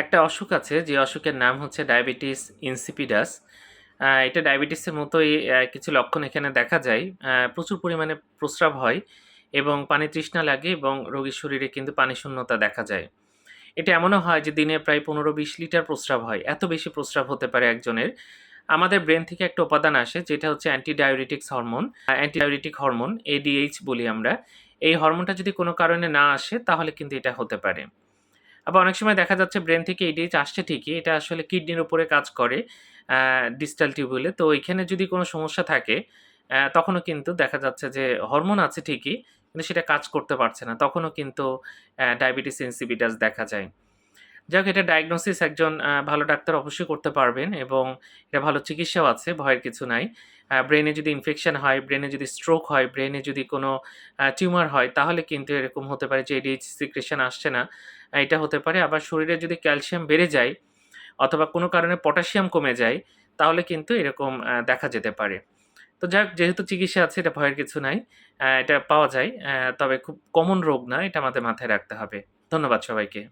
একটা অসুখ আছে, যে অসুখের নাম হচ্ছে ডায়াবেটিস ইনসিপিডাস। এটা ডায়াবেটিসের মতোই কিছু লক্ষণ এখানে দেখা যায়। প্রচুর পরিমাণে প্রস্রাব হয় এবং পানি তৃষ্ণা লাগে এবং রোগীর শরীরে কিন্তু পানি শূন্যতা দেখা যায়। এটা এমনও হয় যে দিনে প্রায় পনেরো বিশ লিটার প্রস্রাব হয়। এত বেশি প্রস্রাব হতে পারে একজনের। আমাদের ব্রেন থেকে একটা উপাদান আসে, যেটা হচ্ছে antidiuretics hormone. Antidiuretic hormone ADH বলি আমরা। এই হরমোনটা যদি কোনো কারণে না আসে, তাহলে কিন্তু এটা হতে পারে। আবার অনেক সময় দেখা যাচ্ছে ব্রেন থেকে এডিএইচ আসছে ঠিকই, এটা আসলে কিডনির উপরে কাজ করে ডিস্টাল টিউবুলে তো এখানে যদি কোনো সমস্যা থাকে তখনও কিন্তু দেখা যাচ্ছে যে হরমোন আছে ঠিকই, কিন্তু সেটা কাজ করতে পারছে না। তখনও কিন্তু ডায়াবেটিস ইনসিপিটাস দেখা যায়। যাই এটা ডায়াগনোসিস একজন ভালো ডাক্তার অবশ্যই করতে পারবেন এবং এটা ভালো চিকিৎসাও আছে, ভয়ের কিছু নাই। ব্রেনে যদি ইনফেকশন হয় ব্রেনে যদি স্ট্রোক হয় ব্রেনে যদি কোনো টিউমার হয়, তাহলে কিন্তু এরকম হতে পারে যে এডিএইচ সিক্রেশন আসছে না। এটা হতে পারে, আবার শরীরে যদি ক্যালসিয়াম বেড়ে যায় অথবা কোনো কারণে পটাশিয়াম কমে যায়, তাহলে কিন্তু এরকম দেখা যেতে পারে। তো যাক, যেহেতু চিকিৎসা আছে, এটা ভয়ের কিছু নাই এটা পাওয়া যায় তবে খুব কমন রোগ না, এটা আমাদের মাথায় রাখতে হবে। ধন্যবাদ সবাইকে।